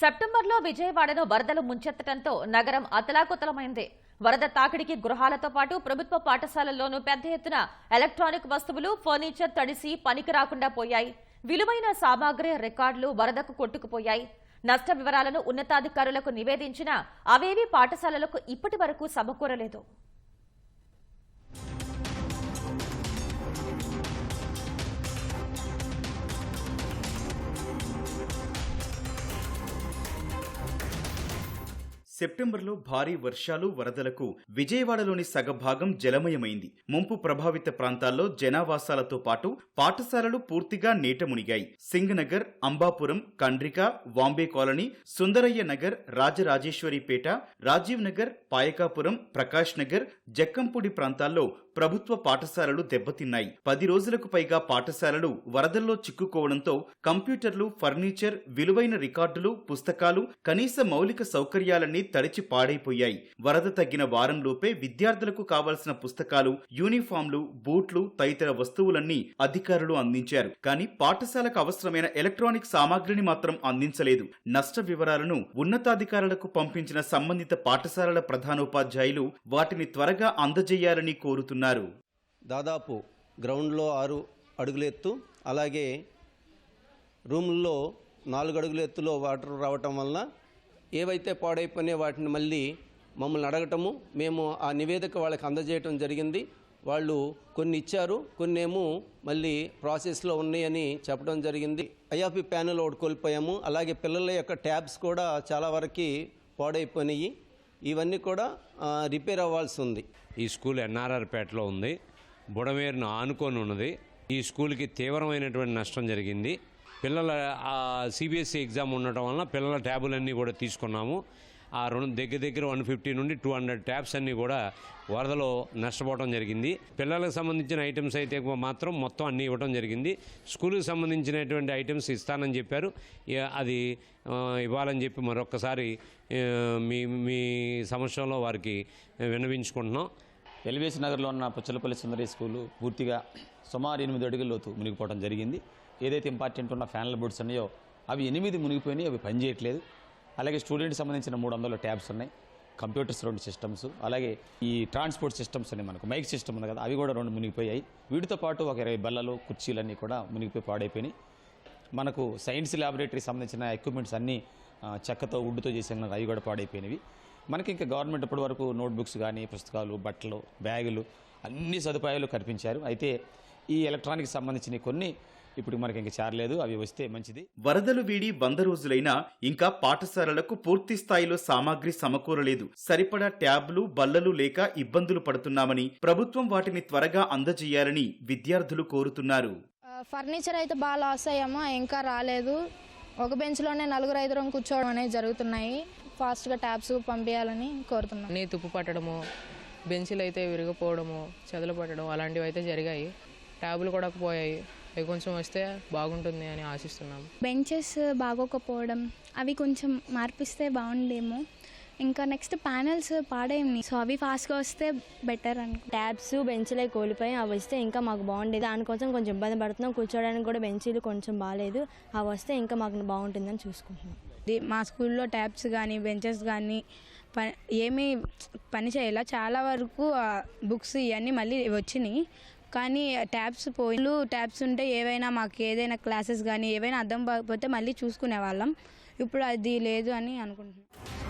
సెప్టెంబర్లో విజయవాడను వరదలు ముంచెత్తడంతో నగరం అతలాకుతలమైంది. వరద తాకిడికి గృహాలతో పాటు ప్రభుత్వ పాఠశాలల్లోనూ పెద్ద ఎత్తున ఎలక్ట్రానిక్ వస్తువులు ఫర్నిచర్ తడిసి పనికి రాకుండా పోయాయి. విలువైన సామాగ్రి రికార్డులు వరదకు కొట్టుకుపోయాయి. నష్ట వివరాలను ఉన్నతాధికారులకు నివేదించినా అవేవీ పాఠశాలలకు ఇప్పటి వరకు సమకూరలేదు. సెప్టెంబర్లో భారీ వర్షాలు వరదలకు విజయవాడలోని సగభాగం జలమయమైంది. ముంపు ప్రభావిత ప్రాంతాల్లో జనావాసాలతో పాటు పాఠశాలలు పూర్తిగా నీట మునిగాయి. సింగనగర్ అంబాపురం కండ్రిక వాంబే కాలనీ సుందరయ్య నగర్ రాజరాజేశ్వరిపేట రాజీవ్ నగర్ పాయకాపురం ప్రకాష్ నగర్ జక్కంపూడి ప్రాంతాల్లో ప్రభుత్వ పాఠశాలలు దెబ్బతిన్నాయి. పది రోజులకు పైగా పాఠశాలలు వరదల్లో చిక్కుకోవడంతో కంప్యూటర్లు ఫర్నిచర్ విలువైన రికార్డులు పుస్తకాలు కనీస మౌలిక సౌకర్యాలన్నీ తడిచి పాడైపోయాయి. వరద తగ్గిన వారంలోపే విద్యార్థులకు కావలసిన పుస్తకాలు యూనిఫామ్లు బూట్లు తదితర వస్తువులన్నీ అధికారులు అందించారు. కానీ పాఠశాలకు అవసరమైన ఎలక్ట్రానిక్ సామాగ్రిని మాత్రం అందించలేదు. నష్ట వివరాలను ఉన్నతాధికారులకు పంపించిన సంబంధిత పాఠశాలల ప్రధానోపాధ్యాయులు వాటిని త్వరగా అందజేయాలని కోరుతున్నారు. దాదాపు గ్రౌండ్లో ఆరు అడుగుల ఎత్తు అలాగే రూముల్లో నాలుగు అడుగుల ఎత్తులో వాటర్ రావటం వలన ఏవైతే పాడైపోయినాయో వాటిని మళ్ళీ మమ్మల్ని అడగటము మేము ఆ నివేదిక వాళ్ళకి అందజేయటం జరిగింది. వాళ్ళు కొన్ని ఇచ్చారు కొన్ని ఏమో మళ్ళీ ప్రాసెస్లో ఉన్నాయని చెప్పడం జరిగింది. ఐఆర్పి ప్యానెల్ ఒకటి కోల్పోయాము అలాగే పిల్లల యొక్క ట్యాబ్స్ కూడా చాలా వరకు పాడైపోయినాయి. ఇవన్నీ కూడా రిపేర్ అవ్వాల్సి ఉంది. ఈ స్కూల్ ఎన్ఆర్ఆర్ పేటలో ఉంది. బుడమేరును ఆనుకొని ఉన్నది. ఈ స్కూల్కి తీవ్రమైనటువంటి నష్టం జరిగింది. పిల్లల సిబిఎస్ఈ ఎగ్జామ్ ఉండటం వలన పిల్లల ట్యాబులన్నీ కూడా తీసుకున్నాము. ఆ రుణం దగ్గర దగ్గర వన్ ఫిఫ్టీ నుండి టూ హండ్రెడ్ ట్యాబ్స్ అన్నీ కూడా వరదలో నష్టపోవడం జరిగింది. పిల్లలకు సంబంధించిన ఐటమ్స్ అయితే మాత్రం మొత్తం అన్నీ ఇవ్వడం జరిగింది. స్కూల్కి సంబంధించినటువంటి ఐటమ్స్ ఇస్తానని చెప్పారు. అది ఇవ్వాలని చెప్పి మరొకసారి మీ మీ సమస్యలో వారికి విన్నవించుకుంటున్నాం. ఎల్వేసి నగర్లో ఉన్న పుచ్చలపల్లి సుందరి స్కూలు పూర్తిగా సుమారు ఎనిమిది అడుగుల లోతు మునిగిపోవడం జరిగింది. ఏదైతే ఇంపార్టెంట్ ఉన్న ఫ్యాన్ల బోర్డ్స్ ఉన్నాయో అవి ఎనిమిది మునిగిపోయినాయి అవి పనిచేయట్లేదు. అలాగే స్టూడెంట్కి సంబంధించిన మూడు వందల ట్యాబ్స్ ఉన్నాయి. కంప్యూటర్స్ రెండు సిస్టమ్స్. అలాగే ఈ ట్రాన్స్పోర్ట్ సిస్టమ్స్ ఉన్నాయి మనకు. మైక్ సిస్టమ్ ఉంది కదా అవి కూడా రెండు మునిగిపోయాయి. వీటితో పాటు ఒక ఇరవై బల్లలు కుర్చీలన్నీ కూడా మునిగిపోయి పాడైపోయినాయి. మనకు సైన్స్ ల్యాబొరేటరీకి సంబంధించిన ఎక్విప్మెంట్స్ అన్నీ చెక్కతో వుడ్తో చేసిన అవి కూడా పాడైపోయినవి. మనకి ఇంకా గవర్నమెంట్ ఇప్పటి వరకు నోట్బుక్స్ కానీ పుస్తకాలు బట్టలు బ్యాగులు అన్ని సదుపాయాలు కల్పించారు. అయితే ఈ ఎలక్ట్రానిక్ సంబంధించిన కొన్ని ఇప్పుడు మనకి ఇంకా చేరలేదు అవి వస్తే మంచిది. వరదలు వీడి వంద రోజులైనా ఇంకా పాఠశాలలకు పూర్తి స్థాయిలో సామాగ్రి సమకూరలేదు. సరిపడా ట్యాబ్లు బల్లలు లేక ఇబ్బందులు పడుతున్నామని ప్రభుత్వం వాటిని త్వరగా అందజేయాలని విద్యార్థులు కోరుతున్నారు. ఫర్నిచర్ అయితే బాగా లాస్ అయ్యాము ఇంకా రాలేదు. ఒక బెంచ్లోనే నలుగురు ఐదుగురం కూర్చోవడం అనేది జరుగుతున్నాయి. ఫాస్ట్గా ట్యాబ్స్ పంపించాలని కోరుతున్నాం. అన్నీ తుప్పు పట్టడము బెంచీలు అయితే విరిగిపోవడము చెదలు పట్టడం అలాంటివి అయితే జరిగాయి. ట్యాబులు కూడా పోయాయి. అవి కొంచెం వస్తే బాగుంటుంది అని ఆశిస్తున్నాము. బెంచెస్ బాగోకపోవడం అవి కొంచెం మార్పిస్తే బాగుండేమో. ఇంకా నెక్స్ట్ ప్యానెల్స్ పాడేయండి. సో అవి ఫాస్ట్గా వస్తే బెటర్ అనుకో ట్యాబ్స్ బెంచ్లే కోల్పోయి అవి వస్తే ఇంకా మాకు బాగుండేది. దానికోసం కొంచెం ఇబ్బంది పడుతున్నాం. కూర్చోడానికి కూడా బెంచీలు కొంచెం బాగాలేదు అవి వస్తే ఇంకా మాకు బాగుంటుందని చూసుకుంటున్నాం. మా స్కూల్లో ట్యాబ్స్ కానీ బెంచెస్ కానీ ప ఏమీ పని చేయాల చాలా వరకు బుక్స్ ఇవన్నీ మళ్ళీ వచ్చినాయి. కానీ ట్యాబ్స్ పోయిలు ట్యాబ్స్ ఉంటే ఏవైనా మాకు ఏదైనా క్లాసెస్ కానీ ఏవైనా అర్థం కాకపోతే మళ్ళీ చూసుకునే వాళ్ళం. ఇప్పుడు అది లేదు అని అనుకుంటున్నాను